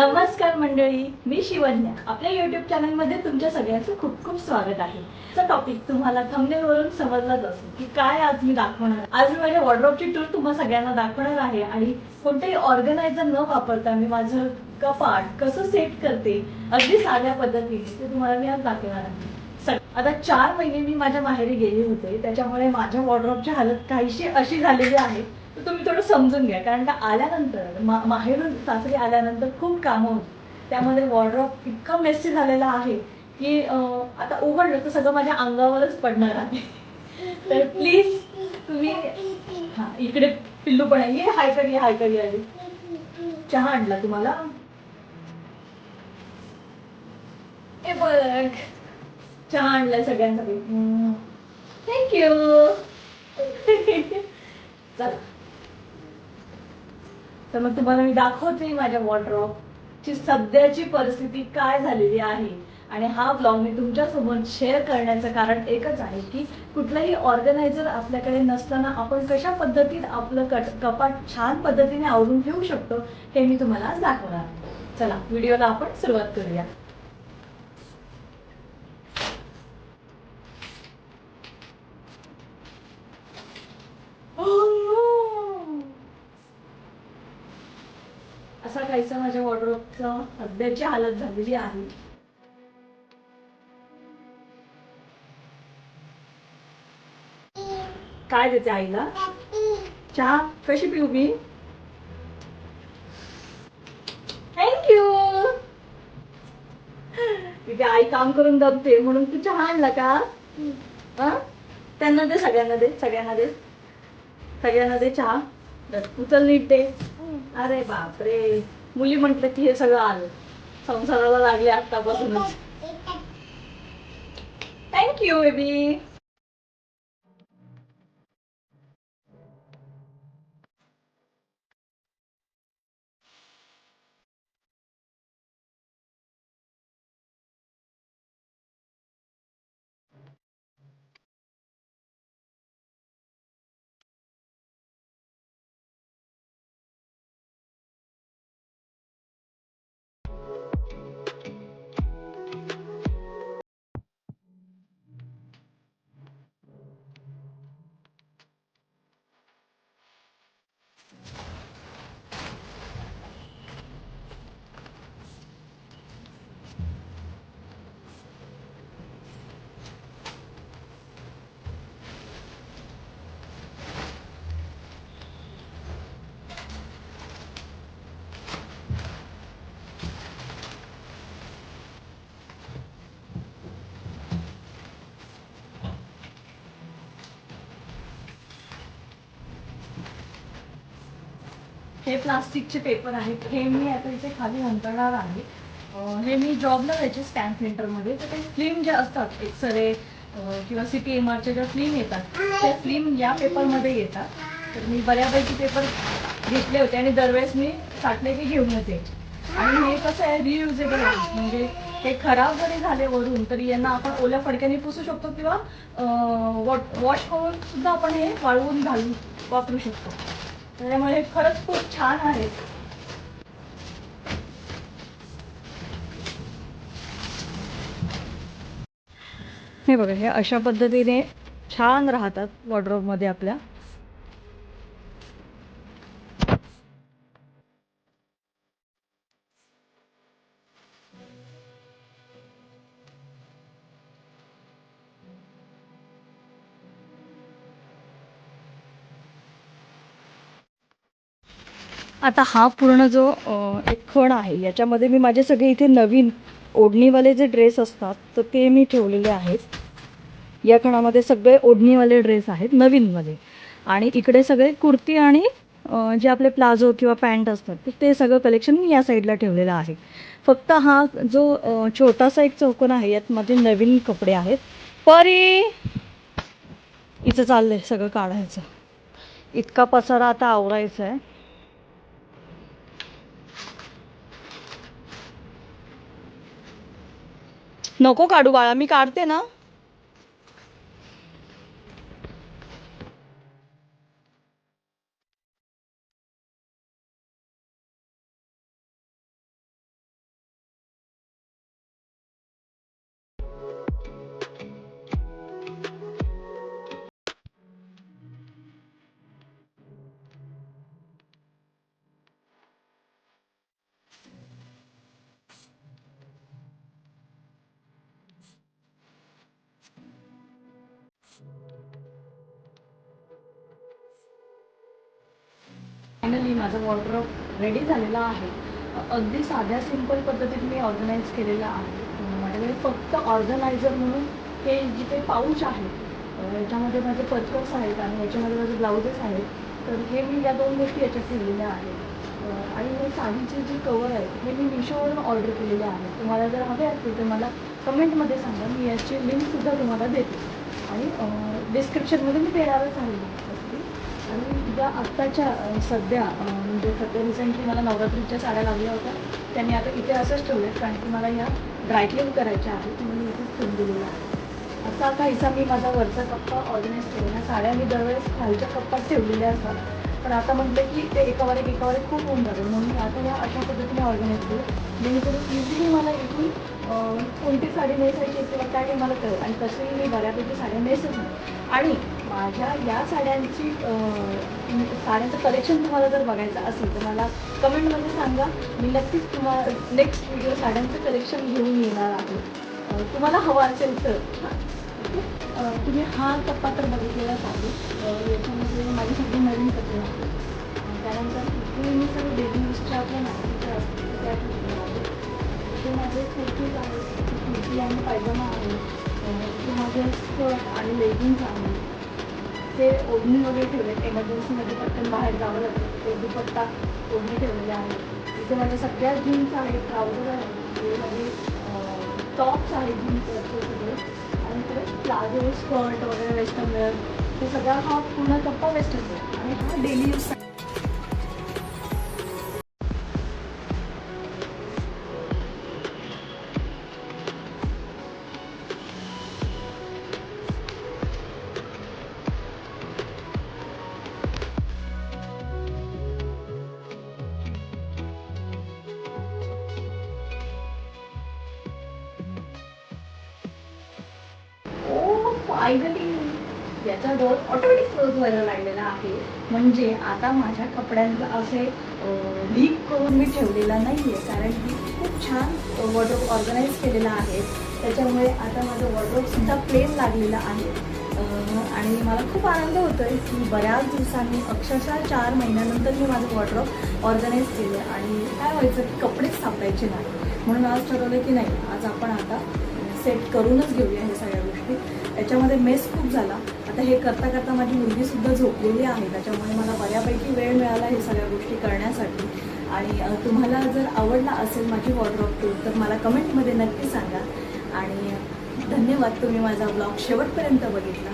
नमस्कार मंडळी मी शिवन्या. आपल्या युट्यूब चॅनलमध्ये तुमच्या सगळ्यांचं खूप खूप स्वागत आहे. चा टॉपिक तुम्हाला thumbnail वरून समजलाच असेल की काय आज मी दाखवणार आज मी माझ्या वॉर्ड्रॉपची टूर तुम्हाला सगळ्यांना दाखवणार आहे आणि कोणतेही ऑर्गनायझर न वापरता मी माझं कपाट कसं सेट करते अगदी साध्या पद्धतीने ते तुम्हाला मी आज दाखवणार आहे. आता चार महिने मी माझ्या माहेरी गेले होते त्याच्यामुळे माझ्या वॉर्ड्रॉपची हालत काहीशी अशी झालेली आहे तर तुम्ही थोडं समजून घ्या. कारण का आल्यानंतर मा- माहेरून सासरी आल्यानंतर खूप कामं होती. त्यामध्ये वॉर्ड्रॉप इतका मेसी झालेला आहे की आता उघडलं तर सगळं माझ्या अंगावरच पडणार आहे. तर प्लीज तुम्ही हा इकडे पिल्लू पण आहे. ये हाय करी हाय करी आली चहा आणला तुम्हाला? हे बघ. चहा आणलाय सगळ्यांसाठी. थँक्यू चला. तर मग तुम्हाला मी दाखवते माझ्या वॉर्ड्रॉपची सध्याची परिस्थिती काय झालेली आहे. आणि हा ब्लॉग मी तुमच्यासोबत शेअर करण्याचं कारण एकच आहे की कुठलंही ऑर्गनायझर आपल्याकडे नसताना आपण कशा पद्धतीत आपलं कट कपाट छान पद्धतीने आवरून ठेवू शकतो हे मी तुम्हाला आज दाखवणार चला व्हिडिओला आपण सुरुवात करूया असा काहीसा माझ्या वॉर्ड्रोबचा सध्याची हालत झालेली आहे. काय देते आईला? चहा? कशी पिऊ मी? थँक्यू तिथे आई काम करून दमते म्हणून तू चहा आणला का? हा? त्यांना दे सगळ्यांना दे सगळ्यांना दे. सगळ्यांना दे चहा. उचल नीट दे अरे बापरे. मुली म्हटलं की हे सगळं आलं. संसाराला लागले आतापासूनच थँक्यू बेबी हे प्लास्टिकचे पेपर आहेत. हे मी आता इथे खाली अंतरणार आहे. हे मी जॉबला घ्यायचे स्टॅम्प प्रिंटरमध्ये तर ते फिल्म जे असतात एक्सरे किंवा सी टी एम आरच्या ज्या फिल्म येतात त्या फिल्म या पेपरमध्ये येतात. तर मी बऱ्यापैकी पेपर घेतले होते आणि दरवेळेस मी साठले की घेऊन येते. आणि हे कसं आहे रियुजेबल आहे. म्हणजे हे खराब जरी झाले वरून तरी यांना आपण ओल्या फडक्याने पुसू शकतो किंवा वॉश करून सुद्धा आपण हे वाळवून घालून वापरू शकतो. त्याच्यामुळे खरंच खूप छान आहे. हे बघा हे अशा पद्धतीने छान राहतात वॉर्ड्रॉपमध्ये आपल्या. आता हा पूर्ण जो एक खण आहे याच्यामध्ये मी माझे सगळे इथे नवीन ओढणीवाले जे ड्रेस असतात तर ते मी ठेवलेले आहेत. या खणामध्ये सगळे ओढणीवाले ड्रेस आहेत नवीनमध्ये आणि इकडे सगळे कुर्ती आणि जे आपले प्लाझो किंवा पॅन्ट असतात ते सगळं कलेक्शन मी या साईडला ठेवलेलं आहे. फक्त हा जो छोटासा एक चौकोन आहे यात नवीन कपडे आहेत. परी! इथं चाललंय सगळं काढायचं. इतका पसारा आता आवरायचा आहे नको काढू बाळा मी काढते ना. फायनली माझं वॉर्ड्रॉप रेडी झालेला आहे. अगदी साध्या सिंपल पद्धतीत मी ऑर्गनाईज केलेलं आहे. माझ्याकडे फक्त ऑर्गनायझर म्हणून हे जे काही पाऊच आहे याच्यामध्ये माझे पचकर्स आहेत आणि याच्यामध्ये माझे ब्लाउजेस आहेत. तर हे मी या दोन गोष्टी याच्यात ठेवलेल्या आहेत. आणि हे साडीचे जे कवर आहेत हे मी मिशोवरून ऑर्डर केलेले आहेत. तुम्हाला जर हवे असतील तर मला कमेंटमध्ये सांगा. मी याची लिंकसुद्धा तुम्हाला देते. आणि डिस्क्रिप्शनमध्ये मी देणारच आहे. आणि ज्या आत्ताच्या सध्या म्हणजे सध्या रिसेंटली मला नवरात्रीच्या साड्या लागल्या होत्या. त्यांनी आता इथे असंच ठेवलं कारण की मला या ड्रायक्लीन करायच्या आहेत. म्हणून इथेच ठेवून दिलेला आहे. असा काहीसा मी माझा वरचा कप्पा ऑर्गनाईज केलेला साड्या मी दरवेळेस खालच्या कप्पात ठेवलेल्या असतात. पण आता म्हटलं की ते एकावर एक एकावर एक खूप होऊन जातं म्हणून मी आता या अशा पद्धतीने ऑर्गनाईज केलं. जेणेकरून इझिली मला इथून कोणती साडी नेसायची किंवा काय हे मला कळेल आणि तसंही मी बऱ्यापैकी साड्या नेसत नाही. आणि माझ्या या साड्यांची साड्यांचं कलेक्शन तुम्हाला जर बघायचं असेल तर मला कमेंटमध्ये सांगा. मी नक्कीच तुम्हाला नेक्स्ट व्हिडिओ साड्यांचं कलेक्शन घेऊन येणार आहे. तुम्हाला हवं असेल तर. तुम्ही हा टप्पा तर बघितलेलाच आहे. याच्यामध्ये माझी सगळी नवीन कपडे त्यानंतर मी सगळे डेली यूजच्या आपल्या नाशिकच्या त्या ते माझे कुर्तीज आहेत कुर्ती आणि पायजमा आहे. ते माझे स्कर्ट आणि लेगिन्स आहे. ते ओढणी वगैरे ठेवले एमर्जन्सीमध्ये पटकन बाहेर जावं लागतं. ते दुपट्टा ओढणी ठेवलेले आहेत. इथे माझ्या सगळ्या जीन्स आहेत. ट्राउझर आहेत. हे माझे टॉप्स आहेत जीन्सचे सगळे. आणि इकडे प्लाझो स्कर्ट वगैरे वेस्टर्न वेअर. ते सगळा हा पूर्ण कप्पा वेस्टर्न वेअर आणि हा डेली यूज फायनली याचा डोर ऑटोमॅटिक क्लोज व्हायला लागलेला आहे. म्हणजे आता माझ्या कपड्यांचा असे लीक करून मी ठेवलेला नाही आहे कारण की खूप छान वॉर्ड्रोप ऑर्गनाईज केलेला आहे. त्याच्यामुळे आता माझं वॉर्ड्रोपसुद्धा प्लेन लागलेलं आहे. आणि मला खूप आनंद होतो आहे की बऱ्याच दिवसांनी अक्षरशः चार महिन्यानंतर मी माझं वॉर्ड्रॉप ऑर्गनाईज केलं आणि काय व्हायचं की कपडेच सापडायचे नाही म्हणून आज ठरवलं की नाही आज आपण आता सेट करूनच घेऊया हे सगळ्या गोष्टी. त्याच्यामध्ये मेस खूप झाला. आता हे करता करता माझी मुलगीसुद्धा झोपलेली आहे. त्याच्यामुळे मला बऱ्यापैकी वेळ मिळाला हे सगळ्या गोष्टी करण्यासाठी. आणि तुम्हाला जर आवडला असेल माझी वॉर्ड्रॉप टूर तर मला कमेंटमध्ये नक्की सांगा. आणि धन्यवाद तुम्ही माझा ब्लॉग शेवटपर्यंत बघितला.